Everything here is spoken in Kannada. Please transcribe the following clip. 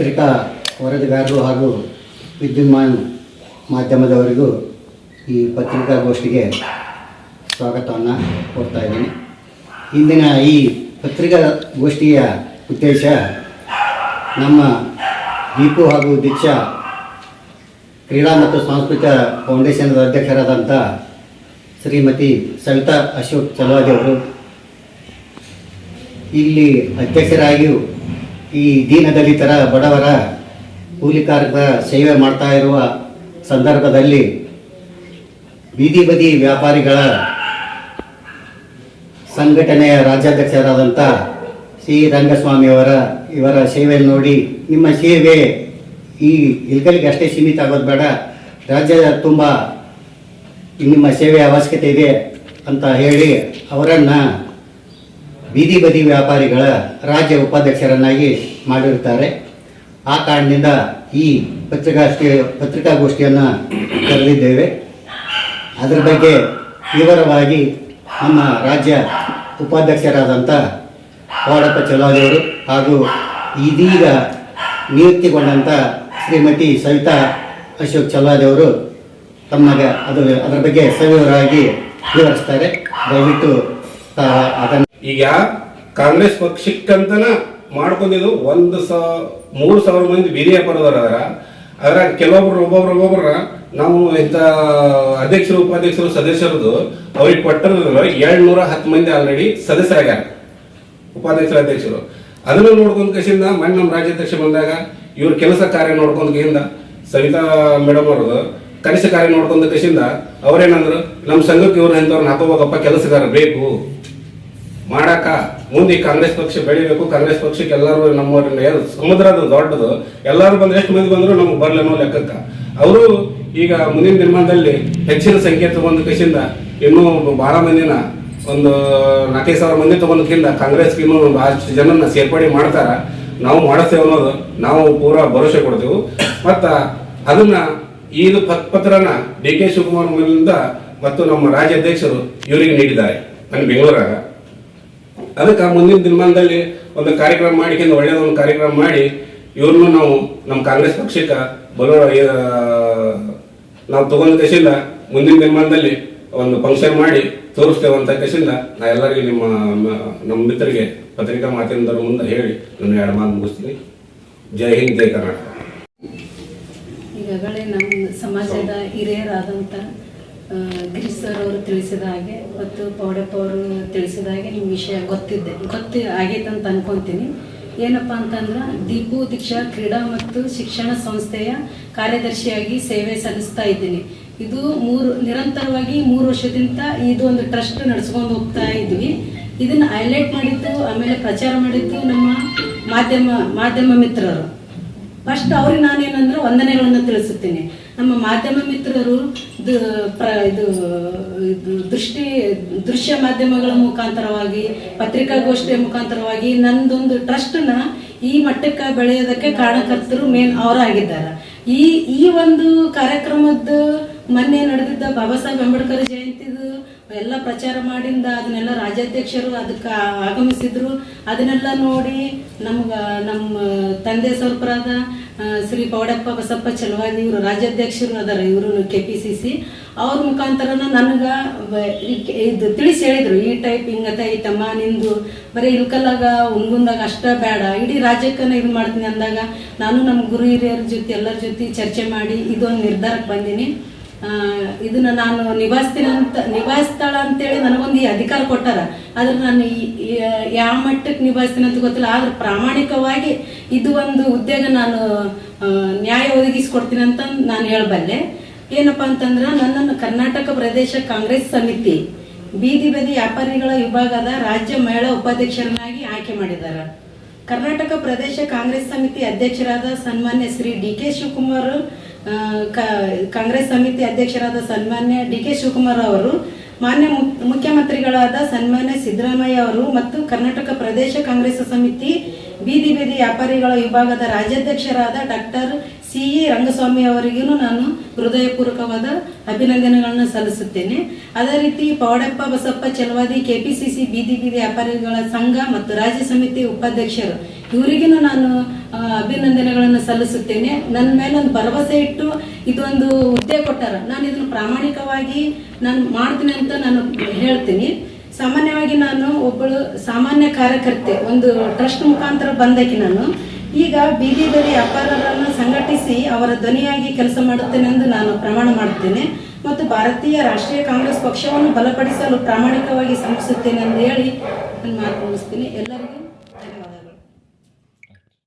ಪತ್ರಿಕಾ ವರದಿಗಾರರು ಹಾಗೂ ವಿದ್ಯುನ್ಮಾನ ಮಾಧ್ಯಮದವರಿಗೂ ಈ ಪತ್ರಿಕಾಗೋಷ್ಠಿಗೆ ಸ್ವಾಗತವನ್ನು ಕೊಡ್ತಾ ಇದ್ದೀನಿ. ಇಂದಿನ ಈ ಪತ್ರಿಕಾಗೋಷ್ಠಿಯ ಉದ್ದೇಶ ನಮ್ಮ ದೀಪು ಹಾಗೂ ದೀಕ್ಷಾ ಕ್ರೀಡಾ ಮತ್ತು ಸಾಂಸ್ಕೃತಿಕ ಫೌಂಡೇಶನ್ ಅಧ್ಯಕ್ಷರಾದಂಥ ಶ್ರೀಮತಿ ಸವಿತಾ ಅಶೋಕ್ ಚಲವಾದಿ ಅವರು. ಇಲ್ಲಿ ಅಧ್ಯಕ್ಷರಾಗಿಯೂ ಈ ದೀನದಲಿತರ ಬಡವರ ಕೂಲಿಕಾರರ ಸೇವೆ ಮಾಡ್ತಾ ಇರುವ ಸಂದರ್ಭದಲ್ಲಿ ಬೀದಿ ಬದಿ ವ್ಯಾಪಾರಿಗಳ ಸಂಘಟನೆಯ ರಾಜ್ಯಾಧ್ಯಕ್ಷರಾದಂಥ ಸಿ ರಂಗಸ್ವಾಮಿಯವರ ಇವರ ಸೇವೆಯನ್ನು ನೋಡಿ ನಿಮ್ಮ ಸೇವೆ ಈ ಇಲ್ಕಲಿಗೆ ಅಷ್ಟೇ ಸೀಮಿತ ಆಗೋದು ಬೇಡ. ರಾಜ್ಯದ ತುಂಬ ನಿಮ್ಮ ಸೇವೆಯ ಅವಶ್ಯಕತೆ ಇದೆ ಅಂತ ಹೇಳಿ ಅವರನ್ನು ಬೀದಿ ಬದಿ ವ್ಯಾಪಾರಿಗಳ ರಾಜ್ಯ ಉಪಾಧ್ಯಕ್ಷರನ್ನಾಗಿ ಮಾಡಿರುತ್ತಾರೆ. ಆ ಕಾರಣದಿಂದ ಈ ಪತ್ರಿಕಾಷ್ಟಿ ಪತ್ರಿಕಾಗೋಷ್ಠಿಯನ್ನು ಕರೆದಿದ್ದೇವೆ. ಅದರ ಬಗ್ಗೆ ವಿವರವಾಗಿ ನಮ್ಮ ರಾಜ್ಯ ಉಪಾಧ್ಯಕ್ಷರಾದಂಥ ಪಾಡಪ್ಪ ಚಲಾದಿಯವರು ಹಾಗೂ ಇದೀಗ ನಿಯುಕ್ತಿಗೊಂಡಂಥ ಶ್ರೀಮತಿ ಸವಿತಾ ಅಶೋಕ್ ಚಲಾದಿಯವರು ತಮಗೆ ಅದು, ಅದರ ಬಗ್ಗೆ ಸವಿವರವಾಗಿ ವಿವರಿಸ್ತಾರೆ. ದಯವಿಟ್ಟು ಅದನ್ನು ಈಗ ಕಾಂಗ್ರೆಸ್ ಪಕ್ಷಕ್ಕಂತನ ಮಾಡ್ಕೊಂಡಿದ್ದು ಒಂದು ಸಾವಿರ ಮೂರು ಸಾವಿರ ಮಂದಿ ಬೀದಿ ವ್ಯಾಪಾರದವ್ರು ಅದರ ಅದ್ರಾಗ ಕೆಲವೊಬ್ರು, ಒಬ್ಬೊಬ್ರು, ಒಬ್ಬೊಬ್ರ ನಾವು ಇಂಥ ಅಧ್ಯಕ್ಷರು, ಉಪಾಧ್ಯಕ್ಷರು ಸದಸ್ಯರದು ಅವ್ರಿಗೆ ಕೊಟ್ಟರ ಏಳ್ನೂರ ಹತ್ತು ಮಂದಿ ಆಲ್ರೆಡಿ ಸದಸ್ಯರಾಗ್ಯಾರ ಉಪಾಧ್ಯಕ್ಷರ, ಅಧ್ಯಕ್ಷರು. ಅದನ್ನು ನೋಡ್ಕೊಂಡ್ ಕಸಿಂದ ಮೊನ್ನೆ ನಮ್ಮ ರಾಜ್ಯಾಧ್ಯಕ್ಷ ಬಂದಾಗ ಇವ್ರ ಕೆಲಸ ಕಾರ್ಯ ನೋಡ್ಕೊಂಡ್ ಕೈಯಿಂದ ಸವಿತಾ ಮೇಡಮ್ ಅವ್ರದ್ದು ಕನಿಷ್ಠ ಕಾರ್ಯ ನೋಡ್ಕೊಂಡ್ ಕಸಿಂದ ಅವ್ರೇನಂದ್ರು ನಮ್ಮ ಸಂಘಕ್ಕೆ ಇವ್ರು ಇಂಥವ್ರನ್ನ ಹಾಕೋಬೇಕಪ್ಪ, ಕೆಲಸಗಾರ ಬೇಕು. ಮಾಡಾಕ ಮುಂದೆ ಕಾಂಗ್ರೆಸ್ ಪಕ್ಷ ಬೆಳಿಬೇಕು, ಕಾಂಗ್ರೆಸ್ ಪಕ್ಷಕ್ಕೆ ಎಲ್ಲರೂ ನಮ್ಮ ಸಮುದ್ರ ಅದು ದೊಡ್ಡದು, ಎಲ್ಲರೂ ಬಂದ್ರೆ ಎಷ್ಟು ಮಂದಿ ಬಂದ್ರು ನಮ್ಗೆ ಬರ್ಲಿ ಅನ್ನೋ ಲೆಕ್ಕಕ್ಕ. ಅವರು ಈಗ ಮುಂದಿನ ದಿನಮಾನದಲ್ಲಿ ಹೆಚ್ಚಿನ ಸಂಖ್ಯೆ ತಗೊಂಡ ಕಸಿಂದ ಇನ್ನೂ ಬಹಳ ಮಂದಿನ ಒಂದು ನಾಲ್ಕೈದು ಸಾವಿರ ಮಂದಿ ತಗೊಂಡಕ್ಕಿಂತ ಕಾಂಗ್ರೆಸ್ಗೆ ಇನ್ನೂ ಅಷ್ಟು ಜನನ ಸೇರ್ಪಡೆ ಮಾಡ್ತಾರ. ನಾವು ಮಾಡಿಸ್ತೇವೆ ಅನ್ನೋದು ನಾವು ಪೂರಾ ಭರವಸೆ ಕೊಡ್ತೇವೆ. ಮತ್ತ ಅದನ್ನ ಇದು ಪತ್ ಪತ್ರನ ಡಿ ಕೆ ಶಿವಕುಮಾರ್ ಮತ್ತು ನಮ್ಮ ರಾಜ್ಯಾಧ್ಯಕ್ಷರು ಇವರಿಗೆ ನೀಡಿದ್ದಾರೆ. ನನ್ನ ಬೆಂಗಳೂರಾಗ. ಅದಕ್ಕೆ ಮುಂದಿನ ದಿನಮಾನದಲ್ಲಿ ಒಂದು ಕಾರ್ಯಕ್ರಮ ಮಾಡಿಕೊಂಡು ಒಳ್ಳೆಯ ಒಂದು ಕಾರ್ಯಕ್ರಮ ಮಾಡಿ, ಇವ್ರನ್ನು ನಾವು ನಮ್ಮ ಕಾಂಗ್ರೆಸ್ ಪಕ್ಷಕ್ಕೆ ಬಲ ನಾವು ತಗೊಂಡ ಕಸಿಂದ ಮುಂದಿನ ದಿನಮಾನದಲ್ಲಿ ಒಂದು ಫಂಕ್ಷನ್ ಮಾಡಿ ತೋರಿಸ್ತೇವೆ ಅಂತ ಕಸಿಂದ ನಾ ಎಲ್ಲರಿಗೂ ನಿಮ್ಮ ನಮ್ಮ ಮಿತ್ರರಿಗೆ ಪತ್ರಿಕಾ ಮಾಧ್ಯಮದವ್ರ ಮುಂದೆ ಹೇಳಿ ನನ್ನ ಎರಡು ಮಾತು ಮುಗಿಸ್ತೀನಿ. ಜೈ ಹಿಂದ್, ಜೈ ಕರ್ನಾಟಕ. ಈಗಾಗಲೇ ನಮ್ಮ ಸಮಾಜದ ಹಿರಿಯರಾದಂಥ ಗಿರೀಶ್ ಸರ್ ಅವರು ತಿಳಿಸಿದ ಹಾಗೆ ಮತ್ತು ಪೌಡಪ್ಪ ಅವರು ತಿಳಿಸಿದ ಹಾಗೆ ನಿಮ್ಮ ವಿಷಯ ಗೊತ್ತಿದ್ದೆ. ಗೊತ್ತಿ ಆಗೈತೆ ಅಂತ ಅನ್ಕೊಂತೀನಿ. ಏನಪ್ಪ ಅಂತಂದ್ರೆ ದೀಪು ದೀಕ್ಷಾ ಕ್ರೀಡಾ ಮತ್ತು ಶಿಕ್ಷಣ ಸಂಸ್ಥೆಯ ಕಾರ್ಯದರ್ಶಿಯಾಗಿ ಸೇವೆ ಸಲ್ಲಿಸ್ತಾ ಇದ್ದೀನಿ. ಇದು ಮೂರು, ನಿರಂತರವಾಗಿ ಮೂರು ವರ್ಷದಿಂದ ಇದು ಒಂದು ಟ್ರಸ್ಟ್ ನಡೆಸ್ಕೊಂಡು ಹೋಗ್ತಾ ಇದ್ವಿ. ಇದನ್ನ ಹೈಲೈಟ್ ಮಾಡಿದ್ದು, ಆಮೇಲೆ ಪ್ರಚಾರ ಮಾಡಿದ್ದು ನಮ್ಮ ಮಾಧ್ಯಮ ಮಾಧ್ಯಮ ಮಿತ್ರರು. ಫಸ್ಟ್ ಅವ್ರಿಗೆ ನಾನೇನಂದ್ರೆ ವಂದನೆಗಳನ್ನು ತಿಳಿಸುತ್ತೇನೆ. ನಮ್ಮ ಮಾಧ್ಯಮ ಮಿತ್ರರು ಇದು ದೃಷ್ಟಿ ದೃಶ್ಯ ಮಾಧ್ಯಮಗಳ ಮುಖಾಂತರವಾಗಿ ಪತ್ರಿಕಾಗೋಷ್ಠಿಯ ಮುಖಾಂತರವಾಗಿ ನಂದೊಂದು ಟ್ರಸ್ಟ್ನ ಈ ಮಟ್ಟಕ್ಕೆ ಬೆಳೆಯೋದಕ್ಕೆ ಕಾರಣಕರ್ತರು ಮೇನ್ ಅವರಾಗಿದ್ದಾರೆ. ಈ ಈ ಒಂದು ಕಾರ್ಯಕ್ರಮದ ಮೊನ್ನೆ ನಡೆದಿದ್ದ ಬಾಬಾ ಸಾಹೇಬ್ ಅಂಬೇಡ್ಕರ್ ಜಯಂತಿದು ಎಲ್ಲ ಪ್ರಚಾರ ಮಾಡಿಂದ ಅದನ್ನೆಲ್ಲ ರಾಜ್ಯಾಧ್ಯಕ್ಷರು ಅದಕ್ಕೆ ಆಗಮಿಸಿದ್ರು. ಅದನ್ನೆಲ್ಲ ನೋಡಿ ನಮ್ಗೆ ನಮ್ಮ ತಂದೆ ಸ್ವರೂಪರಾದ ಆ, ಶ್ರೀ ಪೌಡಪ್ಪ ಬಸಪ್ಪ ಚಲವಾದಿ ಇವರು ರಾಜ್ಯಾಧ್ಯಕ್ಷರು ಅದಾರ ಇವರು ಕೆ ಪಿ ಸಿ ಸಿ ಅವ್ರ ಮುಖಾಂತರನ ನನಗೆ ಇದು ತಿಳಿಸಿ ಹೇಳಿದ್ರು, ಈ ಟೈಪ್ ಹಿಂಗತ ಐತಮ್ಮ ನಿಂದು ಬರೀ ಇಲ್ಕಲ್ಲಾಗ ಉಂಗುಂದಾಗ ಅಷ್ಟ ಬೇಡ ಇಡೀ ರಾಜ್ಯಕ್ಕನ ಇದು ಮಾಡ್ತೀನಿ ಅಂದಾಗ ನಾನು ನಮ್ಮ ಗುರು ಹಿರಿಯರ ಜೊತೆ, ಎಲ್ಲರ ಜೊತೆ ಚರ್ಚೆ ಮಾಡಿ ಇದೊಂದು ನಿರ್ಧಾರಕ್ಕೆ ಬಂದೀನಿ. ಇದನ್ನ ನಾನು ನಿಭಾಯಿಸ್ತೀನಿ ಅಂತ ನಿಭಾಯಿಸ್ತಾಳ ಅಂತೇಳಿ ನನಗೊಂದು ಈ ಅಧಿಕಾರ ಕೊಟ್ಟಾರ. ಆದ್ರೆ ನಾನು ಯಾವ ಮಟ್ಟಕ್ಕೆ ನಿಭಾಯಿಸ್ತೇನೆ ಅಂತ ಗೊತ್ತಿಲ್ಲ. ಆದ್ರೆ ಪ್ರಾಮಾಣಿಕವಾಗಿ ಇದು ಒಂದು ಉದ್ಯೋಗ ನಾನು ನ್ಯಾಯ ಒದಗಿಸ್ಕೊಡ್ತೀನಿ ಅಂತ ನಾನು ಹೇಳಬಲ್ಲೆ. ಏನಪ್ಪಾ ಅಂತಂದ್ರೆ ನನ್ನನ್ನು ಕರ್ನಾಟಕ ಪ್ರದೇಶ ಕಾಂಗ್ರೆಸ್ ಸಮಿತಿ ಬೀದಿ ಬದಿ ವ್ಯಾಪಾರಿಗಳ ವಿಭಾಗದ ರಾಜ್ಯ ಮಹಿಳಾ ಉಪಾಧ್ಯಕ್ಷರನ್ನಾಗಿ ಆಯ್ಕೆ ಮಾಡಿದ್ದಾರೆ ಕರ್ನಾಟಕ ಪ್ರದೇಶ ಕಾಂಗ್ರೆಸ್ ಸಮಿತಿ ಅಧ್ಯಕ್ಷರಾದ ಸನ್ಮಾನ್ಯ ಶ್ರೀ ಡಿ ಕೆ ಶಿವಕುಮಾರ್ ಕಾಂಗ್ರೆಸ್ ಸಮಿತಿ ಅಧ್ಯಕ್ಷರಾದ ಸನ್ಮಾನ್ಯ ಡಿ ಕೆ ಶಿವಕುಮಾರ್ ಅವರು ಮಾನ್ಯ ಮುಖ್ಯಮಂತ್ರಿಗಳಾದ ಸನ್ಮಾನ್ಯ ಸಿದ್ದರಾಮಯ್ಯ ಅವರು ಮತ್ತು ಕರ್ನಾಟಕ ಪ್ರದೇಶ ಕಾಂಗ್ರೆಸ್ ಸಮಿತಿ ಬೀದಿ ಬೀದಿ ವ್ಯಾಪಾರಿಗಳ ವಿಭಾಗದ ರಾಜ್ಯಾಧ್ಯಕ್ಷರಾದ ಡಾಕ್ಟರ್ ಸಿ ಇ ರಂಗಸ್ವಾಮಿ ಅವರಿಗೂ ನಾನು ಹೃದಯಪೂರ್ವಕವಾದ ಅಭಿನಂದನೆಗಳನ್ನು ಸಲ್ಲಿಸುತ್ತೇನೆ. ಅದೇ ರೀತಿ ಪೌಡಪ್ಪ ಬಸಪ್ಪ ಚಲವಾದಿ ಕೆಪಿಸಿಸಿ ಬೀದಿ ಬೀದಿ ವ್ಯಾಪಾರಿಗಳ ಸಂಘ ಮತ್ತು ರಾಜ್ಯ ಸಮಿತಿ ಉಪಾಧ್ಯಕ್ಷರು ಇವರಿಗೂ ನಾನು ಅಭಿನಂದನೆಗಳನ್ನು ಸಲ್ಲಿಸುತ್ತೇನೆ. ನನ್ನ ಮೇಲೆ ಒಂದು ಭರವಸೆ ಇಟ್ಟು ಇದೊಂದು ಹುದ್ದೆ ಕೊಟ್ಟಾರ. ನಾನು ಇದನ್ನು ಪ್ರಾಮಾಣಿಕವಾಗಿ ನಾನು ಮಾಡ್ತೀನಿ ಅಂತ ನಾನು ಹೇಳ್ತೀನಿ. ಸಾಮಾನ್ಯವಾಗಿ ನಾನು ಒಬ್ಬಳು ಸಾಮಾನ್ಯ ಕಾರ್ಯಕರ್ತೆ, ಒಂದು ಟ್ರಸ್ಟ್ ಮುಖಾಂತರ ಬಂದಕ್ಕೆ ನಾನು. ಈಗ ಬೀದಿ ಬದಿ ವ್ಯಾಪಾರರನ್ನು ಸಂಘಟಿಸಿ ಅವರ ಧ್ವನಿಯಾಗಿ ಕೆಲಸ ಮಾಡುತ್ತೇನೆ ಎಂದು ನಾನು ಪ್ರಮಾಣ ಮಾಡುತ್ತೇನೆ. ಮತ್ತು ಭಾರತೀಯ ರಾಷ್ಟ್ರೀಯ ಕಾಂಗ್ರೆಸ್ ಪಕ್ಷವನ್ನು ಬಲಪಡಿಸಲು ಪ್ರಾಮಾಣಿಕವಾಗಿ ಶ್ರಮಿಸುತ್ತೇನೆ ಎಂದು ಹೇಳಿ ನಾನು ಮಾತು ಎಲ್ಲರಿಗೂ